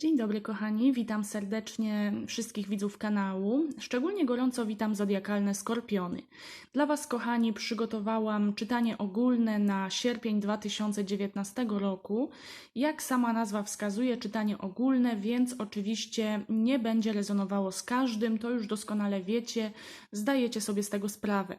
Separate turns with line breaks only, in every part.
Dzień dobry, kochani. Witam serdecznie wszystkich widzów kanału. Szczególnie gorąco witam zodiakalne skorpiony. Dla Was, kochani, przygotowałam czytanie ogólne na sierpień 2019 roku. Jak sama nazwa wskazuje, czytanie ogólne, więc oczywiście nie będzie rezonowało z każdym. To już doskonale wiecie, zdajecie sobie z tego sprawę.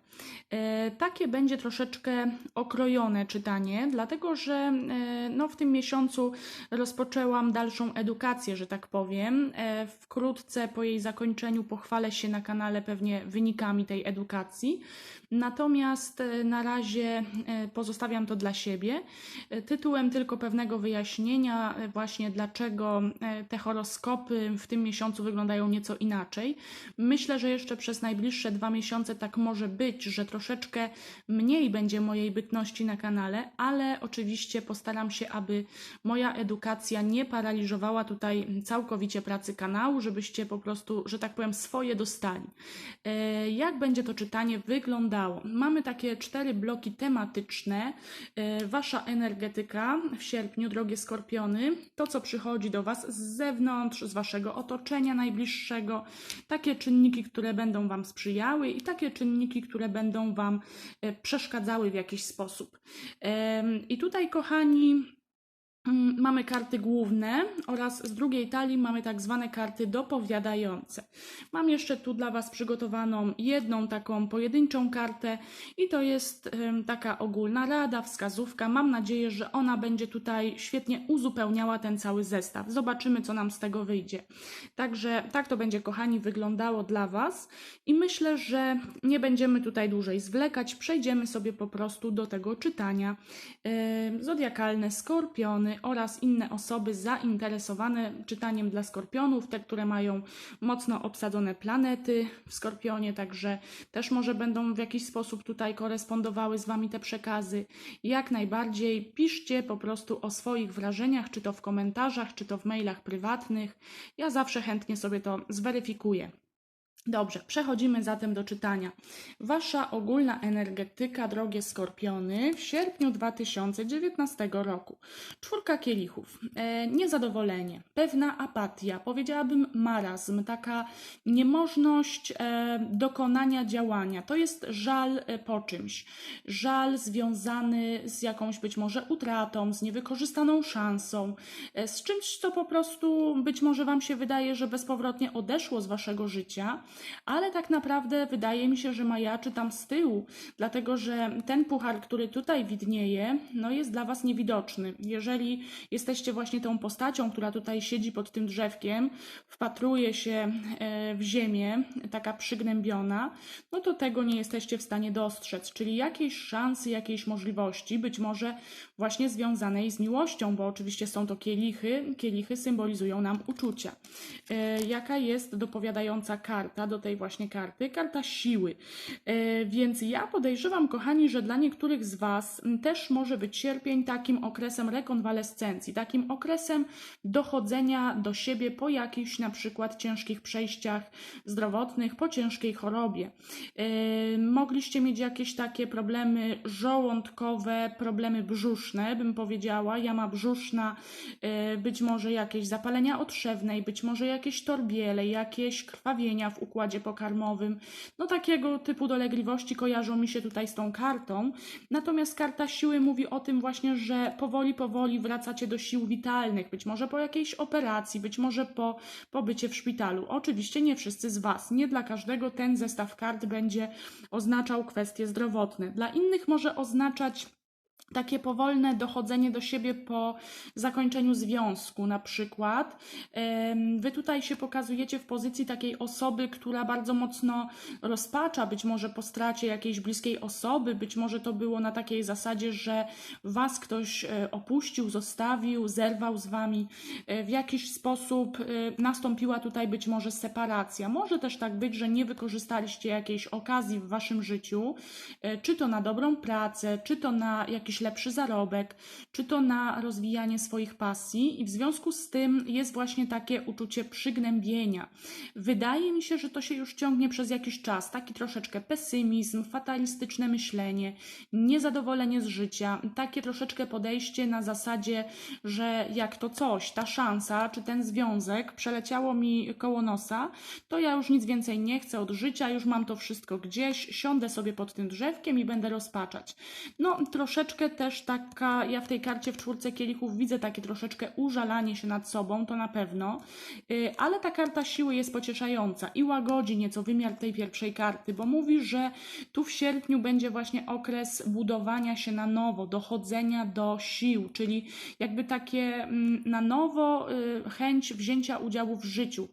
E, takie będzie troszeczkę okrojone czytanie, dlatego że e, no, w tym miesiącu rozpoczęłam dalszą edukację że tak powiem. E, Wkrótce po jej zakończeniu pochwalę się na kanale pewnie wynikami tej edukacji. Natomiast e, na razie e, pozostawiam to dla siebie. Tytułem tylko pewnego wyjaśnienia, właśnie dlaczego te horoskopy w tym miesiącu wyglądają nieco inaczej. Myślę, że jeszcze przez najbliższe dwa miesiące tak może być, że troszeczkę mniej będzie mojej bytności na kanale, ale oczywiście postaram się, aby moja edukacja nie paraliżowała tutaj całkowicie pracy kanału, żebyście po prostu, że tak powiem, swoje dostali. E, Jak będzie to czytanie wyglądało? Mamy takie cztery bloki tematyczne. E, Wasza energetyka w sierpniu, drogie skorpiony, to co przychodzi do Was z zewnątrz, z Waszego otoczenia najbliższego, takie czynniki, które będą Wam sprzyjały i takie czynniki, które będą Wam e, przeszkadzały w jakiś sposób. I tutaj, kochani, Mamy karty główne oraz z drugiej talii mamy tak zwane karty dopowiadające. Mam jeszcze tu dla Was przygotowaną jedną taką pojedynczą kartę i to jest taka ogólna rada, wskazówka. Mam nadzieję, że ona będzie tutaj świetnie uzupełniała ten cały zestaw. Zobaczymy, co nam z tego wyjdzie. Także tak to będzie, kochani, wyglądało dla Was i myślę, że nie będziemy tutaj dłużej zwlekać. Przejdziemy sobie po prostu do tego czytania. Zodiakalne skorpiony oraz inne osoby zainteresowane czytaniem dla skorpionów, te, które mają mocno obsadzone planety w skorpionie, także też może będą w jakiś sposób tutaj korespondowały z Wami te przekazy. Jak najbardziej piszcie po prostu o swoich wrażeniach, czy to w komentarzach, czy to w mailach prywatnych. Ja zawsze chętnie sobie to zweryfikuję. Dobrze, przechodzimy zatem do czytania. Wasza ogólna energetyka, drogie skorpiony, w sierpniu 2019 roku. Czwórka kielichów, e, niezadowolenie, pewna apatia, powiedziałabym marazm, taka niemożność e, dokonania działania. To jest żal e, po czymś. Żal związany z jakąś być może utratą, z niewykorzystaną szansą, e, z czymś, co po prostu być może Wam się wydaje, że bezpowrotnie odeszło z Waszego życia ale tak naprawdę wydaje mi się, że majaczy tam z tyłu, dlatego że ten puchar, który tutaj widnieje, no jest dla Was niewidoczny. Jeżeli jesteście właśnie tą postacią, która tutaj siedzi pod tym drzewkiem, wpatruje się e, w ziemię, taka przygnębiona, no to tego nie jesteście w stanie dostrzec, czyli jakiejś szansy, jakiejś możliwości, być może właśnie związanej z miłością, bo oczywiście są to kielichy, kielichy symbolizują nam uczucia. E, Jaka jest dopowiadająca karta do tej właśnie karty? Karta siły. E, Więc ja podejrzewam, kochani, że dla niektórych z Was też może być sierpień takim okresem rekonwalescencji, takim okresem dochodzenia do siebie po jakichś na przykład ciężkich przejściach zdrowotnych, po ciężkiej chorobie. E, Mogliście mieć jakieś takie problemy żołądkowe, problemy brzuszne, bym powiedziała, jama brzuszna, e, być może jakieś zapalenia otrzewnej, być może jakieś torbiele, jakieś krwawienia w pokarmowym. No takiego typu dolegliwości kojarzą mi się tutaj z tą kartą. Natomiast karta siły mówi o tym właśnie, że powoli, powoli wracacie do sił witalnych, być może po jakiejś operacji, być może po pobycie w szpitalu. Oczywiście nie wszyscy z Was. Nie dla każdego ten zestaw kart będzie oznaczał kwestie zdrowotne. Dla innych może oznaczać takie powolne dochodzenie do siebie po zakończeniu związku, na przykład. Wy tutaj się pokazujecie w pozycji takiej osoby, która bardzo mocno rozpacza, być może po stracie jakiejś bliskiej osoby, być może to było na takiej zasadzie, że Was ktoś e, opuścił, zostawił, zerwał z Wami. E, W jakiś sposób e, nastąpiła tutaj być może separacja. Może też tak być, że nie wykorzystaliście jakiejś okazji w Waszym życiu, czy to na dobrą pracę, czy to na jakiś lepszy zarobek, czy to na rozwijanie swoich pasji, i w związku z tym jest właśnie takie uczucie przygnębienia. Wydaje mi się, że to się już ciągnie przez jakiś czas, taki troszeczkę pesymizm, fatalistyczne myślenie, niezadowolenie z życia, takie troszeczkę podejście na zasadzie, że jak to coś, ta szansa, czy ten związek przeleciało mi koło nosa, to ja już nic więcej nie chcę od życia, już mam to wszystko gdzieś, siądę sobie pod tym drzewkiem i będę rozpaczać. No, troszeczkę też taka, ja w tej karcie w czwórce kielichów widzę takie troszeczkę użalanie się nad sobą, to na pewno, Yy, ale ta karta siły jest pocieszająca i łagodzi nieco wymiar tej pierwszej karty, bo mówi, że tu w sierpniu będzie właśnie okres budowania się na nowo, dochodzenia do sił, czyli jakby takie mm, na nowo y, chęć wzięcia udziału w życiu,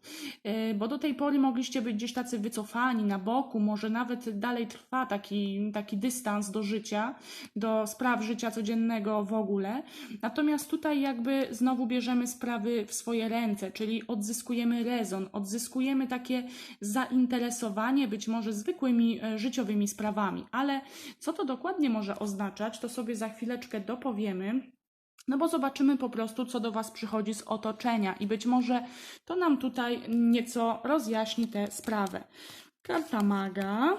Y, bo do tej pory mogliście być gdzieś tacy wycofani na boku, może nawet dalej trwa taki, taki dystans do życia, do spraw życia codziennego w ogóle. Natomiast tutaj jakby znowu bierzemy sprawy w swoje ręce, czyli odzyskujemy rezon, odzyskujemy takie zainteresowanie być może zwykłymi e, życiowymi sprawami. Ale co to dokładnie może oznaczać, to sobie za chwileczkę dopowiemy. No bo zobaczymy po prostu, co do Was przychodzi z otoczenia i być może to nam tutaj nieco rozjaśni tę sprawę. Karta maga.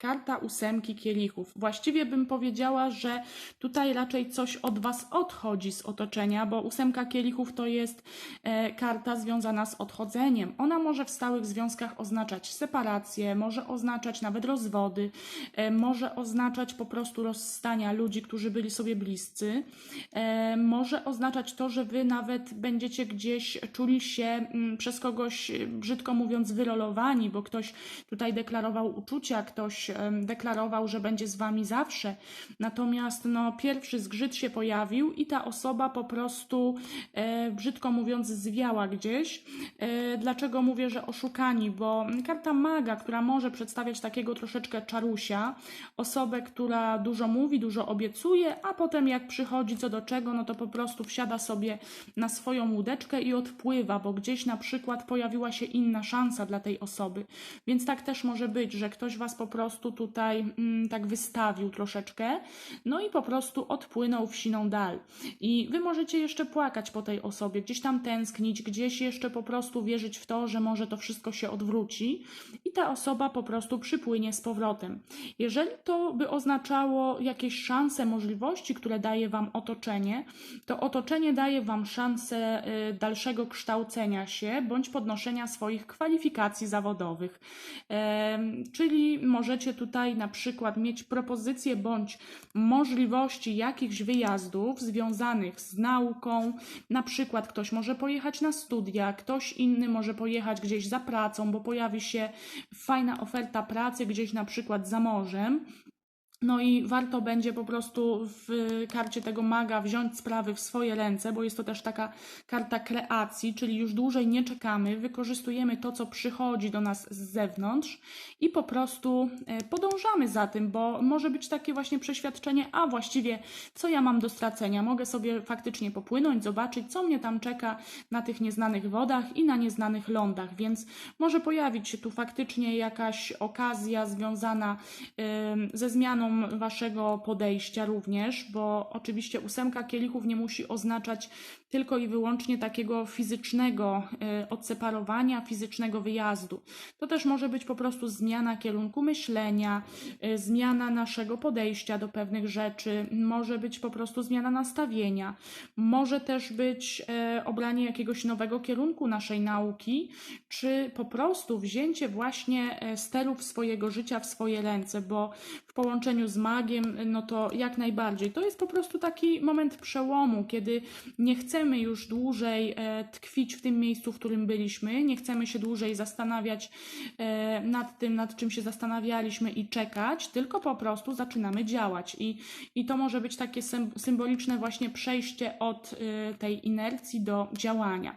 Karta ósemki kielichów. Właściwie bym powiedziała, że tutaj raczej coś od Was odchodzi z otoczenia, bo ósemka kielichów to jest e, karta związana z odchodzeniem. Ona może w stałych związkach oznaczać separację, może oznaczać nawet rozwody, e, może oznaczać po prostu rozstania ludzi, którzy byli sobie bliscy, e, może oznaczać to, że Wy nawet będziecie gdzieś czuli się mm, przez kogoś, brzydko mówiąc, wyrolowani, bo ktoś tutaj deklarował uczucia, ktoś deklarował, że będzie z wami zawsze. Natomiast no, pierwszy zgrzyt się pojawił i ta osoba po prostu, e, brzydko mówiąc, zwiała gdzieś. E, dlaczego mówię, że oszukani? Bo karta maga, która może przedstawiać takiego troszeczkę czarusia, osobę, która dużo mówi, dużo obiecuje, a potem jak przychodzi co do czego, no to po prostu wsiada sobie na swoją łódeczkę i odpływa, bo gdzieś na przykład pojawiła się inna szansa dla tej osoby. Więc tak też może być, że ktoś was po prostu tutaj mm, tak wystawił troszeczkę, no i po prostu odpłynął w siną dal. I wy możecie jeszcze płakać po tej osobie, gdzieś tam tęsknić, gdzieś jeszcze po prostu wierzyć w to, że może to wszystko się odwróci i ta osoba po prostu przypłynie z powrotem. Jeżeli to by oznaczało jakieś szanse, możliwości, które daje wam otoczenie, to otoczenie daje wam szansę y, dalszego kształcenia się bądź podnoszenia swoich kwalifikacji zawodowych. Czyli możecie tutaj na przykład mieć propozycje bądź możliwości jakichś wyjazdów związanych z nauką. Na przykład ktoś może pojechać na studia, ktoś inny może pojechać gdzieś za pracą, bo pojawi się fajna oferta pracy gdzieś na przykład za morzem. No i warto będzie po prostu w karcie tego maga wziąć sprawy w swoje ręce, bo jest to też taka karta kreacji, czyli już dłużej nie czekamy, wykorzystujemy to, co przychodzi do nas z zewnątrz i po prostu e, podążamy za tym, bo może być takie właśnie przeświadczenie, a właściwie co ja mam do stracenia? Mogę sobie faktycznie popłynąć, zobaczyć, co mnie tam czeka na tych nieznanych wodach i na nieznanych lądach, więc może pojawić się tu faktycznie jakaś okazja związana ze zmianą waszego podejścia również, bo oczywiście ósemka kielichów nie musi oznaczać tylko i wyłącznie takiego fizycznego e, odseparowania, fizycznego wyjazdu. To też może być po prostu zmiana kierunku myślenia, e, zmiana naszego podejścia do pewnych rzeczy, może być po prostu zmiana nastawienia, może też być e, obranie jakiegoś nowego kierunku naszej nauki, czy po prostu wzięcie właśnie sterów swojego życia w swoje ręce, bo połączeniu z magiem, no to jak najbardziej. To jest po prostu taki moment przełomu, kiedy nie chcemy już dłużej e, tkwić w tym miejscu, w którym byliśmy, nie chcemy się dłużej zastanawiać e, nad tym, nad czym się zastanawialiśmy i czekać, tylko po prostu zaczynamy działać. I, i to może być takie sym- symboliczne właśnie przejście od e, tej inercji do działania.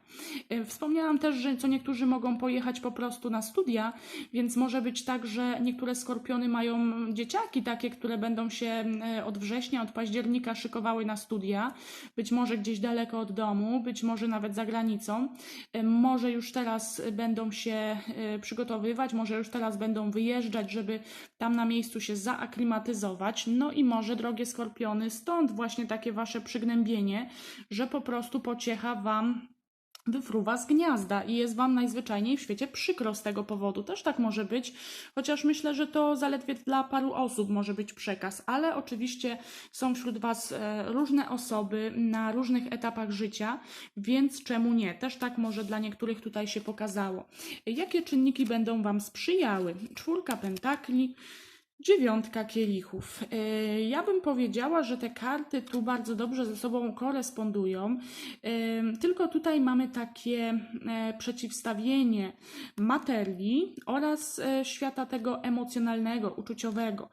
Wspomniałam też, że co niektórzy mogą pojechać po prostu na studia, więc może być tak, że niektóre skorpiony mają dzieciaki takie, które będą się e, od września, od października szykowały na studia, być może gdzieś daleko od domu, być może nawet za granicą, e, może już teraz będą się e, przygotowywać, może już teraz będą wyjeżdżać, żeby tam na miejscu się zaaklimatyzować. No i może, drogie skorpiony, stąd właśnie takie wasze przygnębienie, że po prostu pociecha wam wyfruwa z gniazda i jest Wam najzwyczajniej w świecie przykro z tego powodu. Też tak może być, chociaż myślę, że to zaledwie dla paru osób może być przekaz, ale oczywiście są wśród Was e, różne osoby na różnych etapach życia, więc czemu nie? Też tak może dla niektórych tutaj się pokazało. Jakie czynniki będą Wam sprzyjały? Czwórka pentakli. Dziewiątka kielichów. E, Ja bym powiedziała, że te karty tu bardzo dobrze ze sobą korespondują, E, tylko tutaj mamy takie e, przeciwstawienie materii oraz świata tego emocjonalnego, uczuciowego.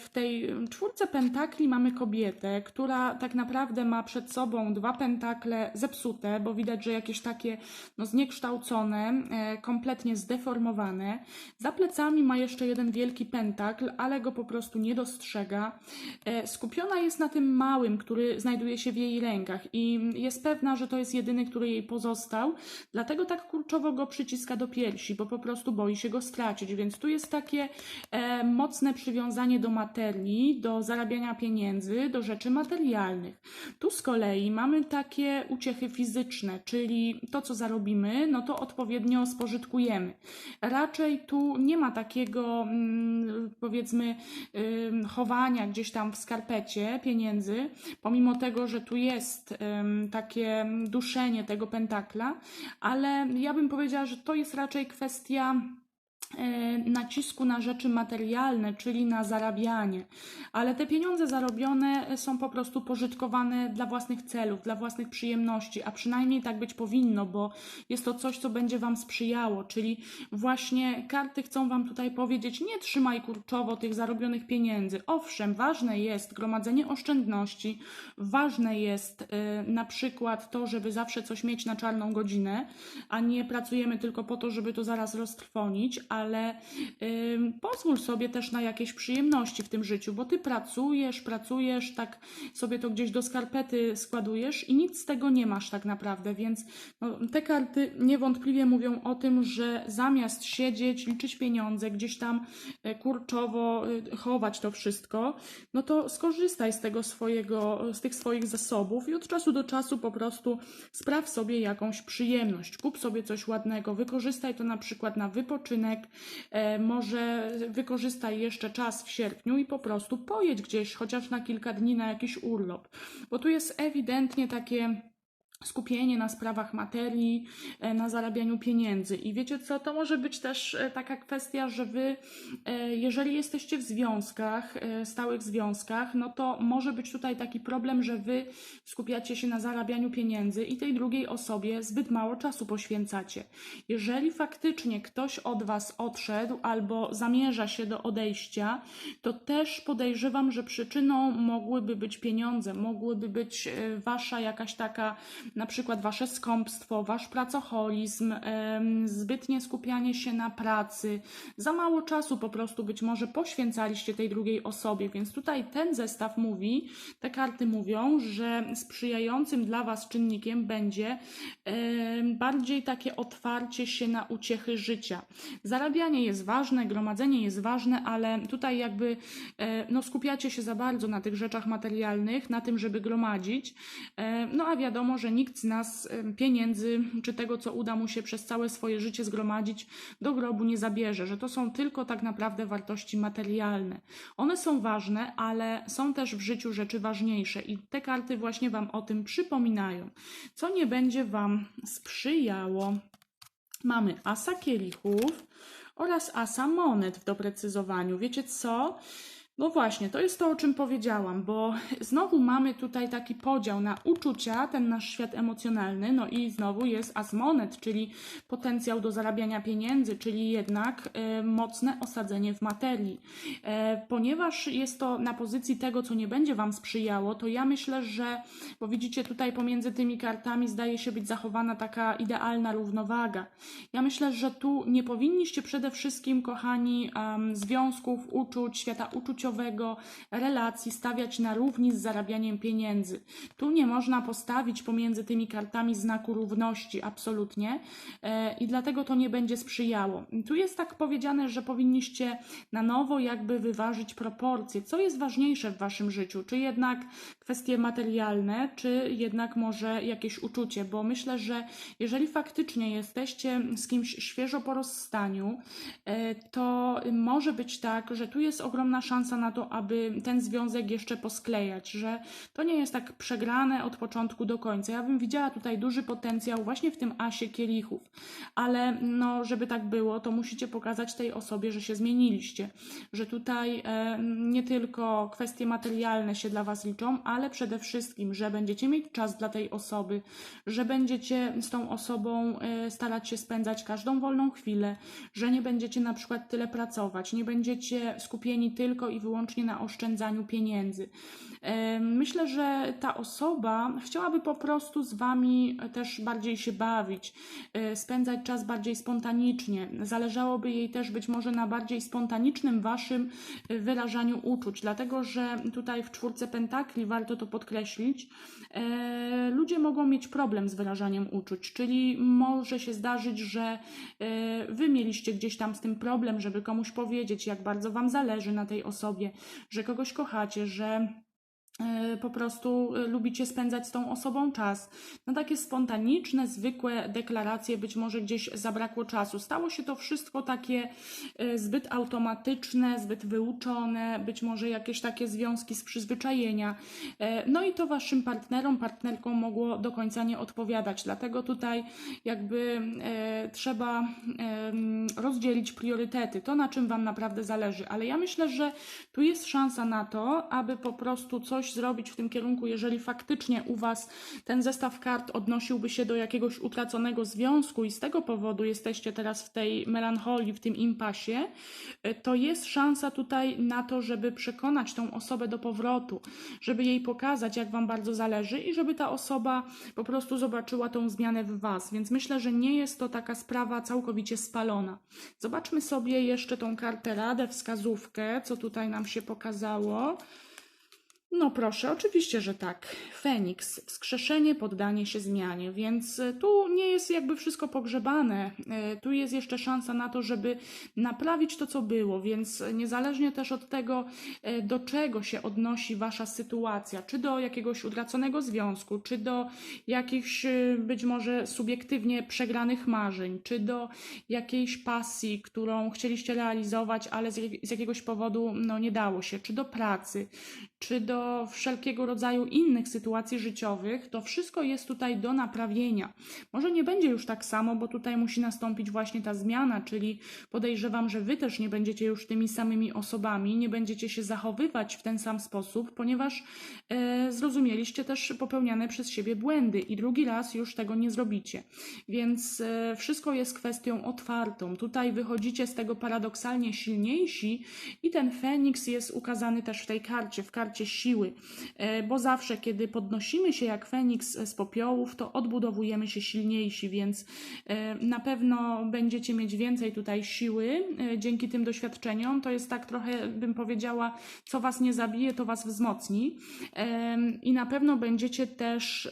W tej czwórce pentakli mamy kobietę, która tak naprawdę ma przed sobą dwa pentakle zepsute, bo widać, że jakieś takie no, zniekształcone, kompletnie zdeformowane. Za plecami ma jeszcze jeden wielki pentakl, ale go po prostu nie dostrzega. E, Skupiona jest na tym małym, który znajduje się w jej rękach i jest pewna, że to jest jedyny, który jej pozostał, dlatego tak kurczowo go przyciska do piersi, bo po prostu boi się go stracić. Więc tu jest takie e, mocne przywiązanie do materii, do zarabiania pieniędzy, do rzeczy materialnych. Tu z kolei mamy takie uciechy fizyczne, czyli to, co zarobimy, no to odpowiednio spożytkujemy. Raczej tu nie ma takiego, mm, powiedzmy, chowania gdzieś tam w skarpecie pieniędzy, pomimo tego, że tu jest takie duszenie tego pentakla, ale ja bym powiedziała, że to jest raczej kwestia nacisku na rzeczy materialne, czyli na zarabianie. Ale te pieniądze zarobione są po prostu pożytkowane dla własnych celów, dla własnych przyjemności, a przynajmniej tak być powinno, bo jest to coś, co będzie Wam sprzyjało. Czyli właśnie karty chcą Wam tutaj powiedzieć: nie trzymaj kurczowo tych zarobionych pieniędzy. Owszem, ważne jest gromadzenie oszczędności, ważne jest e, na przykład to, żeby zawsze coś mieć na czarną godzinę, a nie pracujemy tylko po to, żeby to zaraz roztrwonić, ale pozwól sobie też na jakieś przyjemności w tym życiu, bo ty pracujesz, pracujesz, tak sobie to gdzieś do skarpety składujesz i nic z tego nie masz tak naprawdę, więc no, te karty niewątpliwie mówią o tym, że zamiast siedzieć, liczyć pieniądze, gdzieś tam e, kurczowo e, chować to wszystko, no to skorzystaj z tego swojego, z tych swoich zasobów i od czasu do czasu po prostu spraw sobie jakąś przyjemność, kup sobie coś ładnego, wykorzystaj to na przykład na wypoczynek, może wykorzystaj jeszcze czas w sierpniu i po prostu pojedź gdzieś, chociaż na kilka dni na jakiś urlop, bo tu jest ewidentnie takie skupienie na sprawach materii, e, na zarabianiu pieniędzy. I wiecie co, to może być też e, taka kwestia, że wy, e, jeżeli jesteście w związkach, stałych związkach, no to może być tutaj taki problem, że wy skupiacie się na zarabianiu pieniędzy i tej drugiej osobie zbyt mało czasu poświęcacie. Jeżeli faktycznie ktoś od was odszedł albo zamierza się do odejścia, to też podejrzewam, że przyczyną mogłyby być pieniądze, mogłyby być wasza jakaś taka na przykład wasze skąpstwo, wasz pracoholizm, zbytnie skupianie się na pracy, za mało czasu po prostu być może poświęcaliście tej drugiej osobie, więc tutaj ten zestaw mówi, te karty mówią, że sprzyjającym dla was czynnikiem będzie bardziej takie otwarcie się na uciechy życia. Zarabianie jest ważne, gromadzenie jest ważne, ale tutaj jakby e, no, skupiacie się za bardzo na tych rzeczach materialnych, na tym, żeby gromadzić, e, no a wiadomo, że nikt z nas pieniędzy czy tego, co uda mu się przez całe swoje życie zgromadzić, do grobu nie zabierze, że to są tylko tak naprawdę wartości materialne. One są ważne, ale są też w życiu rzeczy ważniejsze i te karty właśnie Wam o tym przypominają. Co nie będzie Wam sprzyjało? Mamy asa kielichów oraz asa monet w doprecyzowaniu. Wiecie co? No właśnie, to jest to, o czym powiedziałam, bo znowu mamy tutaj taki podział na uczucia, ten nasz świat emocjonalny, no i znowu jest as monet, czyli potencjał do zarabiania pieniędzy, czyli jednak e, mocne osadzenie w materii. E, ponieważ jest to na pozycji tego, co nie będzie Wam sprzyjało, to ja myślę, że, bo widzicie tutaj pomiędzy tymi kartami zdaje się być zachowana taka idealna równowaga. Ja myślę, że tu nie powinniście przede wszystkim, kochani, em, związków, uczuć, świata uczuciowego, wartościowego relacji stawiać na równi z zarabianiem pieniędzy. Tu nie można postawić pomiędzy tymi kartami znaku równości, absolutnie, e, i dlatego to nie będzie sprzyjało. Tu jest tak powiedziane, że powinniście na nowo jakby wyważyć proporcje. Co jest ważniejsze w waszym życiu? Czy jednak kwestie materialne, czy jednak może jakieś uczucie? Bo myślę, że jeżeli faktycznie jesteście z kimś świeżo po rozstaniu, e, to może być tak, że tu jest ogromna szansa na to, aby ten związek jeszcze posklejać, że to nie jest tak przegrane od początku do końca. Ja bym widziała tutaj duży potencjał właśnie w tym asie kielichów, ale no, żeby tak było, to musicie pokazać tej osobie, że się zmieniliście, że tutaj e, nie tylko kwestie materialne się dla Was liczą, ale przede wszystkim, że będziecie mieć czas dla tej osoby, że będziecie z tą osobą e, starać się spędzać każdą wolną chwilę, że nie będziecie na przykład tyle pracować, nie będziecie skupieni tylko i wyłącznie na oszczędzaniu pieniędzy. Myślę, że ta osoba chciałaby po prostu z Wami też bardziej się bawić, e, spędzać czas bardziej spontanicznie. Zależałoby jej też być może na bardziej spontanicznym Waszym e, wyrażaniu uczuć, dlatego że tutaj w czwórce pentakli warto to podkreślić. e, Ludzie mogą mieć problem z wyrażaniem uczuć, czyli może się zdarzyć, że Wy mieliście gdzieś tam z tym problem, żeby komuś powiedzieć, jak bardzo Wam zależy na tej osobie, że kogoś kochacie, że po prostu e, lubicie spędzać z tą osobą czas. Na takie spontaniczne, zwykłe deklaracje być może gdzieś zabrakło czasu. Stało się to wszystko takie e, zbyt automatyczne, zbyt wyuczone, być może jakieś takie związki z przyzwyczajenia. No i to waszym partnerom, partnerkom mogło do końca nie odpowiadać. Dlatego tutaj jakby trzeba rozdzielić priorytety, to na czym wam naprawdę zależy. Ale ja myślę, że tu jest szansa na to, aby po prostu coś zrobić w tym kierunku, jeżeli faktycznie u Was ten zestaw kart odnosiłby się do jakiegoś utraconego związku i z tego powodu jesteście teraz w tej melancholii, w tym impasie, y, to jest szansa tutaj na to, żeby przekonać tą osobę do powrotu, żeby jej pokazać, jak Wam bardzo zależy i żeby ta osoba po prostu zobaczyła tą zmianę w Was. Więc myślę, że nie jest to taka sprawa całkowicie spalona. Zobaczmy sobie jeszcze tą kartę radę, wskazówkę, co tutaj nam się pokazało. No proszę, oczywiście, że tak. Feniks, wskrzeszenie, poddanie się zmianie, więc y, tu nie jest jakby wszystko pogrzebane. Y, Tu jest jeszcze szansa na to, żeby naprawić to, co było, więc niezależnie też od tego, do czego się odnosi wasza sytuacja, czy do jakiegoś utraconego związku, czy do jakichś być może subiektywnie przegranych marzeń, czy do jakiejś pasji, którą chcieliście realizować, ale z jakiegoś powodu no, nie dało się, czy do pracy, czy do wszelkiego rodzaju innych sytuacji życiowych, to wszystko jest tutaj do naprawienia. Może nie będzie już tak samo, bo tutaj musi nastąpić właśnie ta zmiana, czyli podejrzewam, że wy też nie będziecie już tymi samymi osobami, nie będziecie się zachowywać w ten sam sposób, ponieważ e, zrozumieliście też popełniane przez siebie błędy i drugi raz już tego nie zrobicie. Więc e, wszystko jest kwestią otwartą. Tutaj wychodzicie z tego paradoksalnie silniejsi i ten Feniks jest ukazany też w tej karcie, w karcie siły, E, bo zawsze, kiedy podnosimy się jak Feniks z popiołów, to odbudowujemy się silniejsi, więc e, na pewno będziecie mieć więcej tutaj siły e, dzięki tym doświadczeniom. To jest tak trochę, bym powiedziała, co was nie zabije, to was wzmocni. I na pewno będziecie też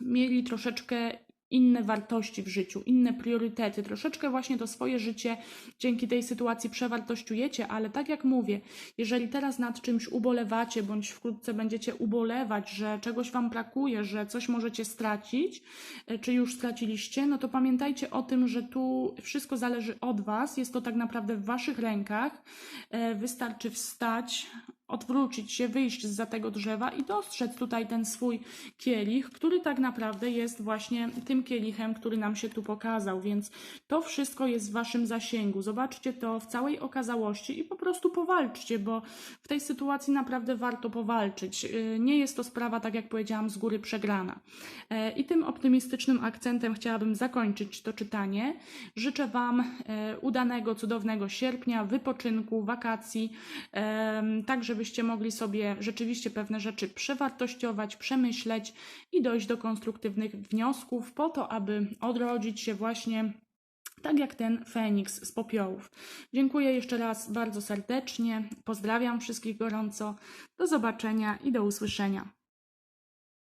mieli troszeczkę inne wartości w życiu, inne priorytety, troszeczkę właśnie to swoje życie dzięki tej sytuacji przewartościujecie, ale tak jak mówię, jeżeli teraz nad czymś ubolewacie, bądź wkrótce będziecie ubolewać, że czegoś Wam brakuje, że coś możecie stracić, e, czy już straciliście, no to pamiętajcie o tym, że tu wszystko zależy od Was, jest to tak naprawdę w Waszych rękach. E, Wystarczy wstać, odwrócić się, wyjść za tego drzewa i dostrzec tutaj ten swój kielich, który tak naprawdę jest właśnie tym kielichem, który nam się tu pokazał, więc to wszystko jest w waszym zasięgu. Zobaczcie to w całej okazałości i po prostu powalczcie, bo w tej sytuacji naprawdę warto powalczyć. Yy, Nie jest to sprawa, tak jak powiedziałam, z góry przegrana. E, I tym optymistycznym akcentem chciałabym zakończyć to czytanie. Życzę Wam e, udanego, cudownego sierpnia, wypoczynku, wakacji, tak żebyście mogli sobie rzeczywiście pewne rzeczy przewartościować, przemyśleć i dojść do konstruktywnych wniosków po to, aby odrodzić się właśnie tak jak ten Feniks z popiołów. Dziękuję jeszcze raz bardzo serdecznie. Pozdrawiam wszystkich gorąco. Do zobaczenia i do usłyszenia.